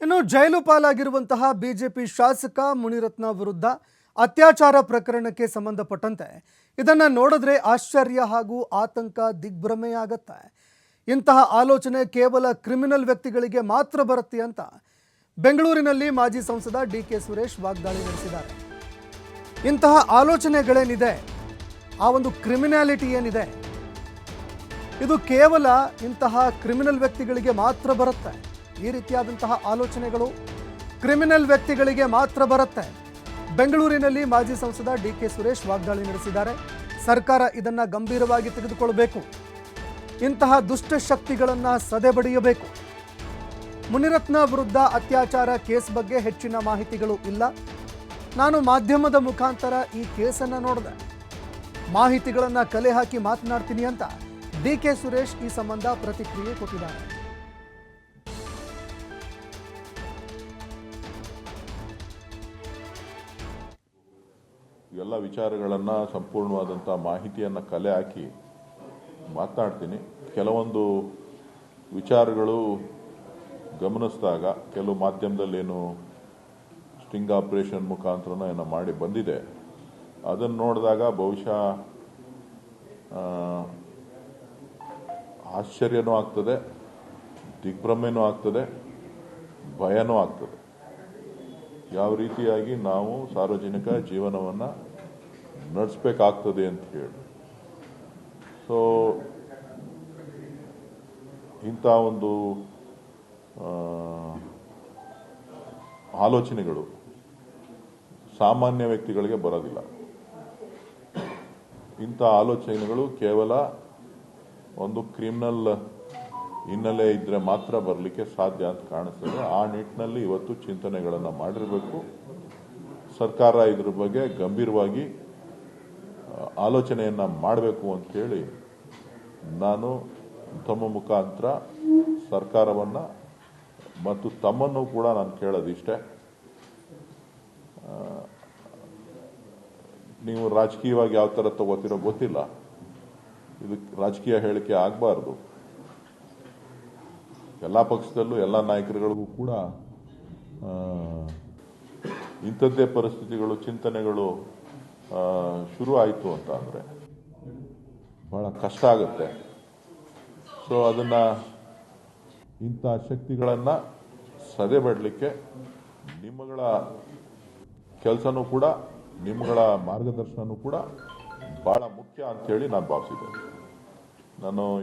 ಇನ್ನು ಜೈಲು ಪಾಲಾಗಿರುವಂತಹ ಬಿಜೆಪಿ ಶಾಸಕ ಮುನಿರತ್ನ ವಿರುದ್ಧ ಅತ್ಯಾಚಾರ ಪ್ರಕರಣಕ್ಕೆ ಸಂಬಂಧಪಟ್ಟಂತೆ ಇದನ್ನ ನೋಡಿದ್ರೆ ಆಶ್ಚರ್ಯ ಹಾಗೂ ಆತಂಕ ದಿಗ್ಭ್ರಮೆಯಾಗತ್ತೆ. ಇಂತಹ ಆಲೋಚನೆ ಕೇವಲ ಕ್ರಿಮಿನಲ್ ವ್ಯಕ್ತಿಗಳಿಗೆ ಮಾತ್ರ ಬರುತ್ತೆ ಅಂತ ಬೆಂಗಳೂರಿನಲ್ಲಿ ಮಾಜಿ ಸಂಸದ ಡಿ ಕೆ ಸುರೇಶ್ ವಾಗ್ದಾಳಿ ನಡೆಸಿದ್ದಾರೆ. ಇಂತಹ ಆಲೋಚನೆಗಳೇನಿದೆ? ಆ ಒಂದು ಕ್ರಿಮಿನಾಲಿಟಿ ಏನಿದೆ? ಇದು ಕೇವಲ ಇಂತಹ ಕ್ರಿಮಿನಲ್ ವ್ಯಕ್ತಿಗಳಿಗೆ ಮಾತ್ರ ಬರುತ್ತೆ. ಈ ರೀತಿಯಾದಂತಹ ಆಲೋಚನೆಗಳು ಕ್ರಿಮಿನಲ್ ವ್ಯಕ್ತಿಗಳಿಗೆ ಮಾತ್ರ ಬರುತ್ತೆ. ಬೆಂಗಳೂರಿನಲ್ಲಿ ಮಾಜಿ ಸಂಸದ ಡಿ ಕೆ ಸುರೇಶ್ ವಾಗ್ದಾಳಿ ನಡೆಸಿದ್ದಾರೆ. ಸರ್ಕಾರ ಇದನ್ನು ಗಂಭೀರವಾಗಿ ತೆಗೆದುಕೊಳ್ಳಬೇಕು. ಇಂತಹ ದುಷ್ಟಶಕ್ತಿಗಳನ್ನು ಸದೆಬಡಿಯಬೇಕು ಮುನಿರತ್ನ ವಿರುದ್ಧ ಅತ್ಯಾಚಾರ ಕೇಸ್ ಬಗ್ಗೆ ಹೆಚ್ಚಿನ ಮಾಹಿತಿಗಳು ಇಲ್ಲ. ನಾನು ಮಾಧ್ಯಮದ ಮುಖಾಂತರ ಈ ಕೇಸನ್ನು ನೋಡಿದೆ. ಮಾಹಿತಿಗಳನ್ನು ಕಲೆ ಹಾಕಿ ಮಾತನಾಡ್ತೀನಿ ಅಂತ ಡಿ ಕೆ ಸುರೇಶ್ ಈ ಸಂಬಂಧ ಪ್ರತಿಕ್ರಿಯೆ ಕೊಟ್ಟಿದ್ದಾರೆ. ಎಲ್ಲ ವಿಚಾರಗಳನ್ನು ಸಂಪೂರ್ಣವಾದಂಥ ಮಾಹಿತಿಯನ್ನು ಕಲೆ ಹಾಕಿ ಮಾತನಾಡ್ತೀನಿ ಕೆಲವೊಂದು ವಿಚಾರಗಳು ಗಮನಿಸಿದಾಗ ಕೆಲವು ಮಾಧ್ಯಮದಲ್ಲೇನು ಸ್ಟಿಂಗ್ ಆಪರೇಷನ್ ಮುಖಾಂತರನೋ ಏನು ಮಾಡಿ ಬಂದಿದೆ. ಅದನ್ನು ನೋಡಿದಾಗ ಬಹುಶಃ ಆಶ್ಚರ್ಯನೂ ಆಗ್ತದೆ, ದಿಗ್ಭ್ರಮೆನೂ ಆಗ್ತದೆ, ಭಯನೂ ಆಗ್ತದೆ. ಯಾವ ರೀತಿಯಾಗಿ ನಾವು ಸಾರ್ವಜನಿಕ ಜೀವನವನ್ನು ನಡೆಸಬೇಕಾಗ್ತದೆ ಅಂತ ಹೇಳಿ. ಸೊ ಇಂಥ ಒಂದು ಆಲೋಚನೆಗಳು ಸಾಮಾನ್ಯ ವ್ಯಕ್ತಿಗಳಿಗೆ ಬರೋದಿಲ್ಲ. ಇಂಥ ಆಲೋಚನೆಗಳು ಕೇವಲ ಒಂದು ಕ್ರಿಮಿನಲ್ ಹಿನ್ನೆಲೆ ಇದ್ರೆ ಮಾತ್ರ ಬರಲಿಕ್ಕೆ ಸಾಧ್ಯ ಅಂತ ಕಾಣಿಸ್ತದೆ. ಆ ನಿಟ್ಟಿನಲ್ಲಿ ಇವತ್ತು ಚಿಂತನೆಗಳನ್ನು ಮಾಡಿರಬೇಕು. ಸರ್ಕಾರ ಇದ್ರ ಬಗ್ಗೆ ಗಂಭೀರವಾಗಿ ಆಲೋಚನೆಯನ್ನು ಮಾಡಬೇಕು ಅಂತೇಳಿ ನಾನು ತಮ್ಮ ಮುಖಾಂತರ ಸರ್ಕಾರವನ್ನ ಮತ್ತು ತಮ್ಮನ್ನು ಕೂಡ ನಾನು ಕೇಳೋದಿಷ್ಟೇ. ನೀವು ರಾಜಕೀಯವಾಗಿ ಯಾವ ಥರ ತಗೋತಿರೋ ಗೊತ್ತಿಲ್ಲ. ಇದು ರಾಜಕೀಯ ಹೇಳಿಕೆ ಆಗಬಾರ್ದು. ಎಲ್ಲ ಪಕ್ಷದಲ್ಲೂ ಎಲ್ಲ ನಾಯಕರುಗಳಿಗೂ ಕೂಡ ಇಂಥದ್ದೇ ಪರಿಸ್ಥಿತಿಗಳು, ಚಿಂತನೆಗಳು ಶುರು ಆಯಿತು ಅಂತ ಅಂದರೆ ಬಹಳ ಕಷ್ಟ ಆಗುತ್ತೆ. ಸೊ ಅದನ್ನು ಇಂಥ ಶಕ್ತಿಗಳನ್ನು ಸದೆಬಡಲಿಕ್ಕೆ ನಿಮ್ಮಗಳ ಕೆಲಸನೂ ಕೂಡ, ನಿಮ್ಮಗಳ ಮಾರ್ಗದರ್ಶನವೂ ಕೂಡ ಬಹಳ ಮುಖ್ಯ ಅಂತೇಳಿ ನಾನು ಭಾವಿಸಿದ್ದೇನೆ. ನಾನು